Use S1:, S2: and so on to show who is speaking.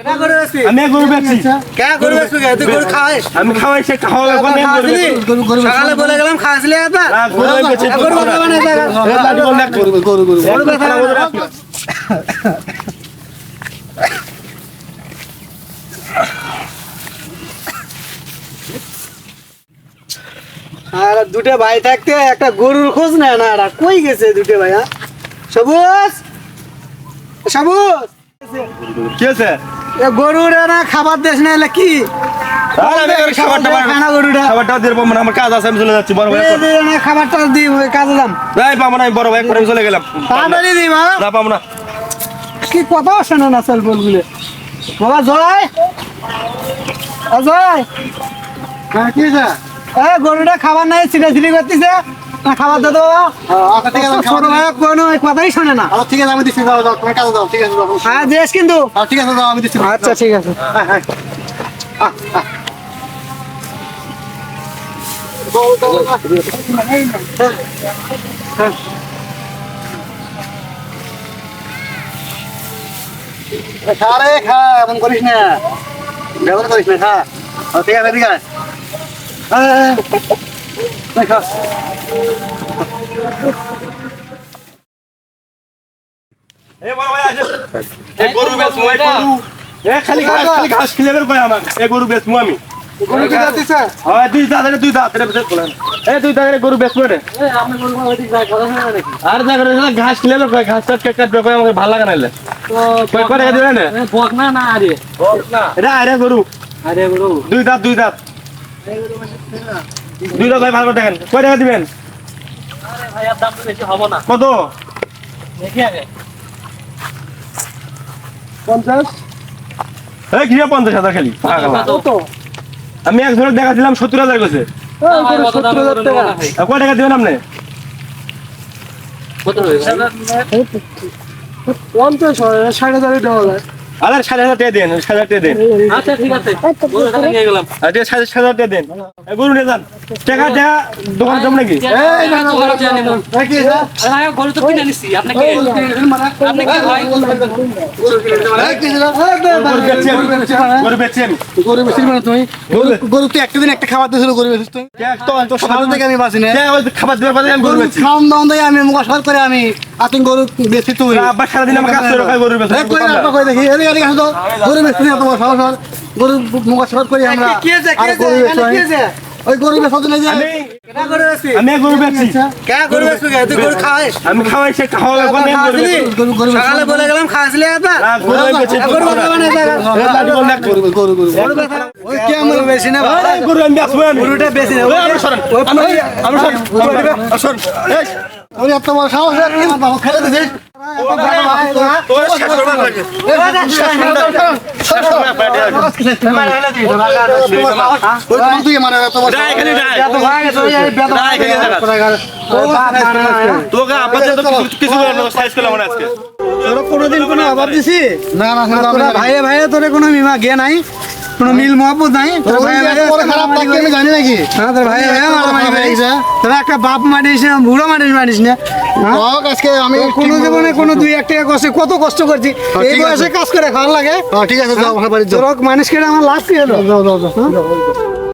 S1: কেনা করে বেশি
S2: আমি গরু বেচছি।
S1: কেনা তুই গরু খাওয়াইস?
S2: আমি খাওয়াই সে খাওয়াবে কোন দিন গরু
S1: সকালে বলে গেলাম খাওয়াইছিলি এটা
S2: গরু বেচছি,
S1: গরু কথা মানে এটা।
S2: এ, লাঠি
S1: গরু কথা মানে আর দুটো ভাই থাকতে একটা গরুর খোঁজ নেয় না এরা কই গেছে দুটো ভাই হ্যাঁ? সবুজ? সবুজ?
S2: কি আছে
S1: গরুর না খাবার দেশ না এলে কি?
S2: খাবারটা দিয়ে দেবো, মানে আমার কাজ আছে আমি চলে যাচ্ছি বড় ভাই
S1: না খাবারটা দিই ওই কাজে যাম।
S2: নাই পাবো না আমি বড় ভাই করে চলে গেলাম।
S1: তাড়াতাড়ি দিই মা
S2: না পাবো না।
S1: কি কথা শোনে না সেল বলগুলো? বাবা জয়। অজয়
S3: হ্যাঁ কি
S1: এ গরুটা খাবার নাই সিলে সিলি করতেছে। না খাবার দে তো।
S3: আচ্ছা ঠিক আছে
S1: ছোট ভাই কোনো কথাই শোনে না।
S3: আচ্ছা ঠিক আছে আমি দিচ্ছি দাও দাও তোমার কাছে দাও ঠিক আছে
S1: হ্যাঁ দেশ কিন্তু।
S3: আচ্ছা, ঠিক আছে দাও আমি দিচ্ছি।
S1: আচ্ছা ঠিক আছে।
S3: হ্যাঁ হ্যাঁ খা রে খা এমন করিস না। ব্যবহার করিস না খা। ঠিক আছে ঠিক আছে
S2: খালি ঘাস খালি ঘাস খেলে কয় আমার। এ গরু বেচমু আমি।
S1: গরু কি যাচ্ছে
S2: হয় দুই দাঁত এটা দুই দাঁত এটা বেচে বলেন। এ দুই দাঁত গরু বেচমু রে আর যা করে ঘাস খেলে কয় ঘাস কাট কাট বের কয় আমাকে ভালো লাগে না এলে। কয় করে দিবেন না
S4: বক না না আরে।
S2: এটা আরে গরু।
S4: আরে
S2: দুই দাঁত দুই দাঁত। দাঁত ভাই ভালো করে দেখেন। কয় টাকা দিবেন?
S4: ভাই আর দাম তো বেশি হবে না।
S2: কত?
S1: পঞ্চাশ?
S2: এই ঘিরে পঞ্চাশ হাজার খালি। পাগলা।
S4: কত?
S2: আমি সত্তর হাজার কইছে।
S4: ভাই, কত দাম
S1: সত্তর হাজার।
S2: আর কয় টাকা দিবেন আপনি?
S1: পঞ্চাশ ষাট হাজার দেওয়া যায়।
S2: আরে সাড়ে হাজার টাকা দেন সাড়ে টাকা দেন।
S4: আচ্ছা ঠিক আছে। গরুটা নিয়ে গেলাম।
S2: আর ঠিক সাড়ে সাড়ে হাজার টাকা দেন। এ, গরু নিয়ে যান। টাকা টাকা দোকান যাব নাকি?
S4: এই না না গরু তো কিনে নিছি আপনি কি আপনি কি ভাই
S3: হ্যাঁ, কি আছে
S2: গরু বেচছি আমি। গরু বেচছি
S3: মানে তুমি?
S2: গরু
S3: গরু তো একটা দিন একটা খাবার দিয়েছিল গরু বেশি তুই
S2: খাবার দেওয়ার পরে আমি গরু বেচছি
S3: খাওয়ান দাওয়ান দিয়ে আমি মুখ করে আমি। আতিং গরু বেশি তুই
S2: আব্বা সারাদিন আমার কাজ করে গরু
S3: এই কই আব্বা কই দেখি এদিকে এদিকে আসো তো। গরু বেশি না তোমার সর সর গরু মুখ সর করে আমরা।
S1: কি আছে কি আছে কি
S3: বেশি
S1: আছে
S3: ওই গরু বেশি
S2: আমি
S1: কেনা বেশি
S2: আমি গরু
S1: কেনা করে বেশি তুই গরু খাওয়াইস?
S2: আমি খাওয়াই সে কোন গরু
S3: গরু গরু
S1: সকালে বলে গেলাম খাওয়াইছিলি
S2: না, গরু
S1: গরু মানে।
S3: গরু গরু গরু
S1: গরু
S3: ওই কে আমার
S1: বেশি না
S2: এই, গরু আমি বেচবো
S1: গরুটা বেশি না।
S2: ওই, সরেন। আপনি এই,
S3: ওই এত বড় সাহস বাবা খেলে দিছিস
S2: তোর।
S1: তোরা কোনোদিন কোনো অভাব দিছি তোরা
S3: না।
S1: ভাইয়ে ভাইয়ে তোরে কোনো মিমা গে নাই কোনো মিল মহব্বত নাই?
S3: জানি নাকি?
S1: হ্যাঁ তোর
S3: হয়েছে।
S1: তোরা একটা বাপ মানিস না বুড়ো মানিস মানিস না? হ্যাঁ?
S3: আজকে আমি
S1: কোনো জীবনে কোনো দুই এক টাকা কষ্ট কত কষ্ট করছি। এই বয়সে কাজ করে খাওয়ার লাগে।
S3: হ্যাঁ, ঠিক আছে
S1: মানুষকে আমার লাভ কি হলো
S3: যাও যাও